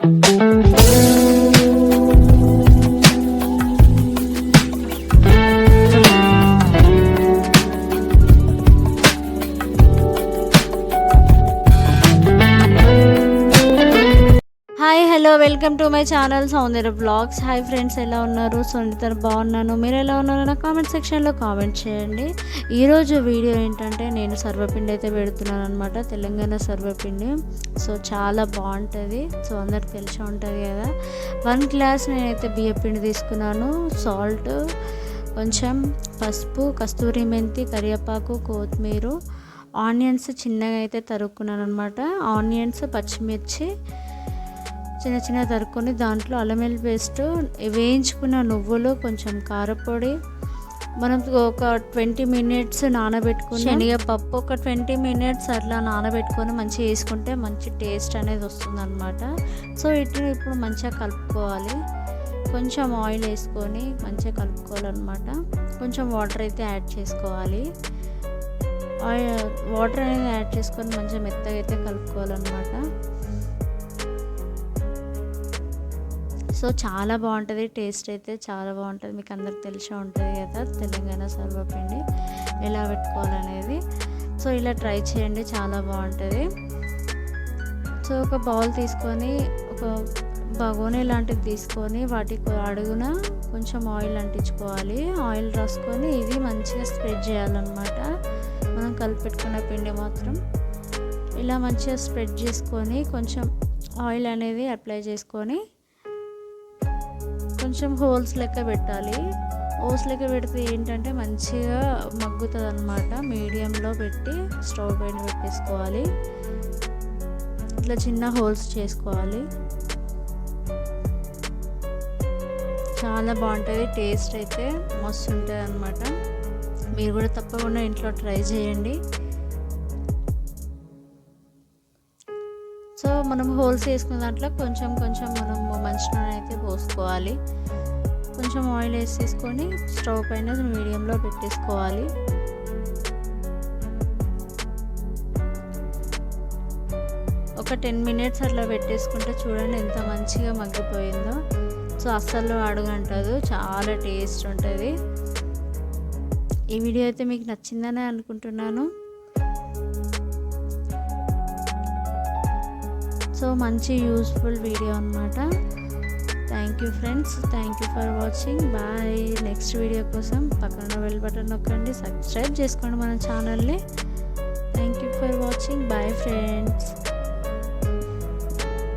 Hi hello welcome to my channel Soundarya blogs. Hi friends ఎలా ఉన్నారు? So బాగున్నాను. మీరు ఎలా ఉన్నారు నా కామెంట్ సెక్షన్లో కామెంట్ చేయండి. ఈరోజు వీడియో ఏంటంటే నేను సర్వపిండి అయితే పెడుతున్నాను అనమాట తెలంగాణ సర్వపిండి. సో చాలా బాగుంటుంది. సో అందరికి తెలిసి ఉంటుంది కదా. వన్ గ్లాస్ నేనైతే బియ్యపిండి తీసుకున్నాను. సాల్ట్ కొంచెం పసుపు కస్తూరి మెంతి కరివేపాకు కొత్తిమీర ఆనియన్స్ చిన్నగా అయితే తరుక్కున్నాను అనమాట ఆనియన్స్ పచ్చిమిర్చి చిన్న చిన్న తరుక్కొని దాంట్లో అల్లం వెల్లుల్లి పేస్ట్ వేయించుకున్న నువ్వులు కొంచెం కారపొడి మనం ఒక ట్వంటీ మినిట్స్ నానబెట్టుకుని శనగపప్పు ఒక ట్వంటీ మినిట్స్ అట్లా నానబెట్టుకొని మంచిగా వేసుకుంటే మంచి టేస్ట్ అనేది వస్తుంది అనమాట సో వీటిని ఇప్పుడు మంచిగా కలుపుకోవాలి. కొంచెం ఆయిల్ వేసుకొని మంచిగా కలుపుకోవాలన్నమాట. కొంచెం వాటర్ అయితే యాడ్ చేసుకోవాలి. ఆయిల్ వాటర్ అనేది యాడ్ చేసుకొని మంచిగా మెత్తగా అయితే కలుపుకోవాలన్నమాట. సో చాలా బాగుంటుంది టేస్ట్ అయితే చాలా బాగుంటుంది. మీకు అందరికి తెలిసే ఉంటుంది కదా తెలంగాణ సర్వపిండి ఎలా పెట్టుకోవాలనేది. సో ఇలా ట్రై చేయండి చాలా బాగుంటుంది. సో ఒక బౌల్ తీసుకొని ఒక బగోనీ లాంటిది తీసుకొని వాటికి అడుగున కొంచెం ఆయిల్ అంటించుకోవాలి. ఆయిల్ రాసుకొని ఇది మంచిగా స్ప్రెడ్ చేయాలన్నమాట. మనం కలిపెట్టుకున్న పిండి మాత్రం. ఇలా మంచిగా స్ప్రెడ్ చేసుకొని కొంచెం ఆయిల్ అనేది అప్లై చేసుకొని కొంచెం హోల్స్ లెక్క పెట్టాలి. హోల్స్ లెక్క పెడితే ఏంటంటే మంచిగా మగ్గుతుంది అనమాట మీడియంలో పెట్టి స్టవ్ పైన పెట్టేసుకోవాలి. ఇట్లా చిన్న హోల్స్ చేసుకోవాలి. చాలా బాగుంటుంది. టేస్ట్ అయితే మస్తు ఉంటుంది అనమాట మీరు కూడా తప్పకుండా ఇంట్లో ట్రై చేయండి. సో మనం హోల్స్ వేసుకున్న దాంట్లో కొంచెం కొంచెం మనం మంచి నూనె అయితే పోసుకోవాలి. కొంచెం ఆయిల్ వేసేసుకొని స్టవ్ పైన మీడియంలో పెట్టేసుకోవాలి. ఒక టెన్ మినిట్స్ అట్లా పెట్టేసుకుంటే చూడండి ఎంత మంచిగా మగ్గిపోయిందో. సో అస్సలు అడుగంటదు చాలా టేస్ట్ ఉంటుంది. ఈ వీడియో అయితే మీకు నచ్చిందని అనుకుంటున్నాను. సో మంచి యూస్ఫుల్ వీడియో అనమాట thank you friends thank you for watching bye next video కోసం పక్కన బెల్ బటన్ నొక్కండి. సబ్స్క్రైబ్ చేసుకోండి మన ఛానల్ని thank you for watching bye friends